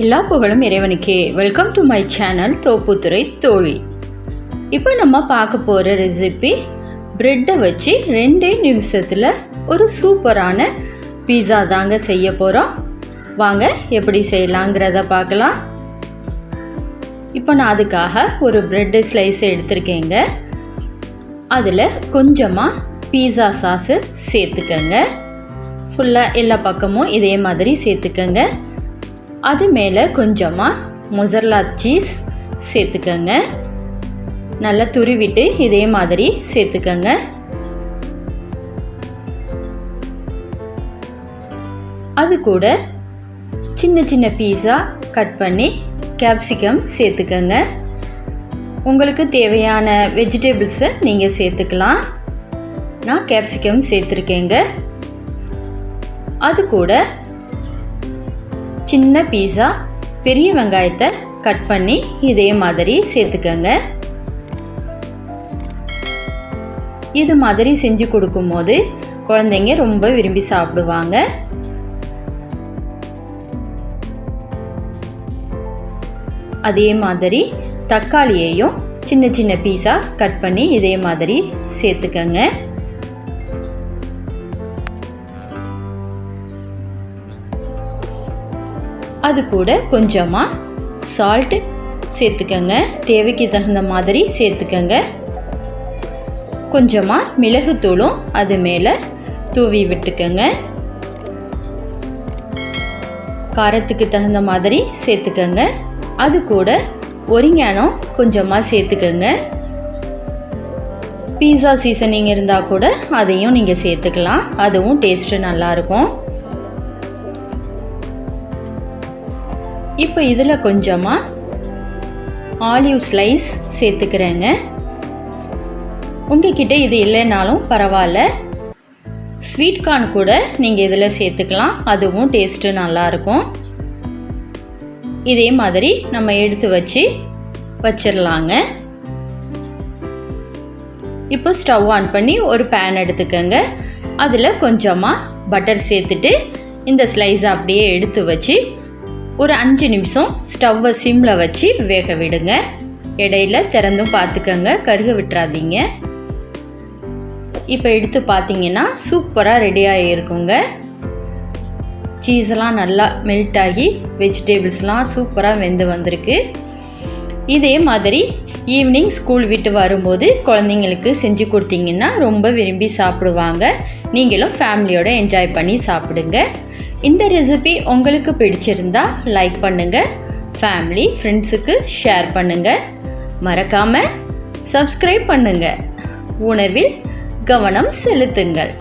எல்லா புகழும் இறைவனுக்கே. Welcome to my channel Thopputhurai தோழி இப்போ நம்ம பார்க்க போகிற ரெசிபி ப்ரெட்டை வச்சு ரெண்டே நிமிஷத்தில் ஒரு சூப்பரான பீஸா தாங்க செய்ய போகிறோம் வாங்க எப்படி செய்யலாங்கிறத பார்க்கலாம். இப்போ நான் அதுக்காக ஒரு ப்ரெட்டு ஸ்லைஸ் எடுத்திருக்கேங்க. அதில் கொஞ்சமாக பீஸா சாஸு சேர்த்துக்கங்க. ஃபுல்லாக எல்லா பக்கமும் இதே மாதிரி சேர்த்துக்கங்க. அது மேலே கொஞ்சமாக மொசர்லா சீஸ் சேர்த்துக்கோங்க. நல்லா துருவிட்டு இதே மாதிரி சேர்த்துக்கோங்க. அது கூட சின்ன சின்ன பீஸா கட் பண்ணி கேப்சிகம் சேர்த்துக்கோங்க. உங்களுக்கு தேவையான வெஜிடபிள்ஸை நீங்கள் சேர்த்துக்கலாம். நான் கேப்சிகம் சேர்த்துருக்கேங்க. அது கூட சின்ன பீஸா பெரிய வெங்காயத்தை கட் பண்ணி இதே மாதிரி சேர்த்துக்கோங்க. இது மாதிரி செஞ்சு கொடுக்கும்போது குழந்தைங்க ரொம்ப விரும்பி சாப்பிடுவாங்க. அதே மாதிரி தக்காளியையும் சின்ன சின்ன பீஸாக கட் பண்ணி இதே மாதிரி சேர்த்துக்கங்க. அது கூட கொஞ்சமாக சால்ட்டு சேர்த்துக்கங்க. தேவைக்கு தகுந்த மாதிரி சேர்த்துக்கங்க. கொஞ்சமாக மிளகுத்தூளும் அது மேலே தூவி விட்டுக்கங்க. காரத்துக்கு தகுந்த மாதிரி சேர்த்துக்கங்க. அது கூட ஒரிங்கானம் கொஞ்சமாக சேர்த்துக்கங்க. பீஸா சீசனிங் இருந்தால் கூட அதையும் நீங்கள் சேர்த்துக்கலாம். அதுவும் டேஸ்ட்டு நல்லாயிருக்கும் இப்போ இதில் கொஞ்சமாக ஆலிவ் ஸ்லைஸ் சேர்த்துக்கிறேங்க. உங்ககிட்ட இது இல்லைனாலும் பரவாயில்ல. ஸ்வீட் கார்ன் கூட நீங்கள் இதில் சேர்த்துக்கலாம். அதுவும் டேஸ்ட்டு நல்லாயிருக்கும். இதே மாதிரி நம்ம எடுத்து வச்சு வச்சிடலாங்க. இப்போ ஸ்டவ் ஆன் பண்ணி ஒரு பேன் எடுத்துக்கோங்க. அதில் கொஞ்சமாக பட்டர் சேர்த்துட்டு இந்த ஸ்லைஸை அப்படியே எடுத்து வச்சு ஒரு அஞ்சு நிமிஷம் ஸ்டவ்வை சிம்மில் வச்சு வேக விடுங்க. இடையில திறந்தும் பார்த்துக்கங்க கருக விட்டுறாதீங்க. இப்போ எடுத்து பார்த்தீங்கன்னா சூப்பராக ரெடியாக இருக்குங்க. சீஸ்லாம் நல்லா மெல்ட் ஆகி வெஜிடபிள்ஸ்லாம் சூப்பராக வெந்து வந்திருக்கு. இதே மாதிரி ஈவினிங் ஸ்கூல் விட்டு வரும்போது குழந்தைங்களுக்கு செஞ்சு கொடுத்தீங்கன்னா ரொம்ப விரும்பி சாப்பிடுவாங்க. நீங்களும் ஃபேமிலியோடு என்ஜாய் பண்ணி சாப்பிடுங்க. இந்த ரெசிபி உங்களுக்கு பிடிச்சிருந்தா லைக் பண்ணுங்கள் ஃபேமிலி ஃப்ரெண்ட்ஸுக்கு ஷேர் பண்ணுங்கள் மறக்காமல் சப்ஸ்கிரைப் பண்ணுங்கள் உணவில் கவனம் செலுத்துங்கள்.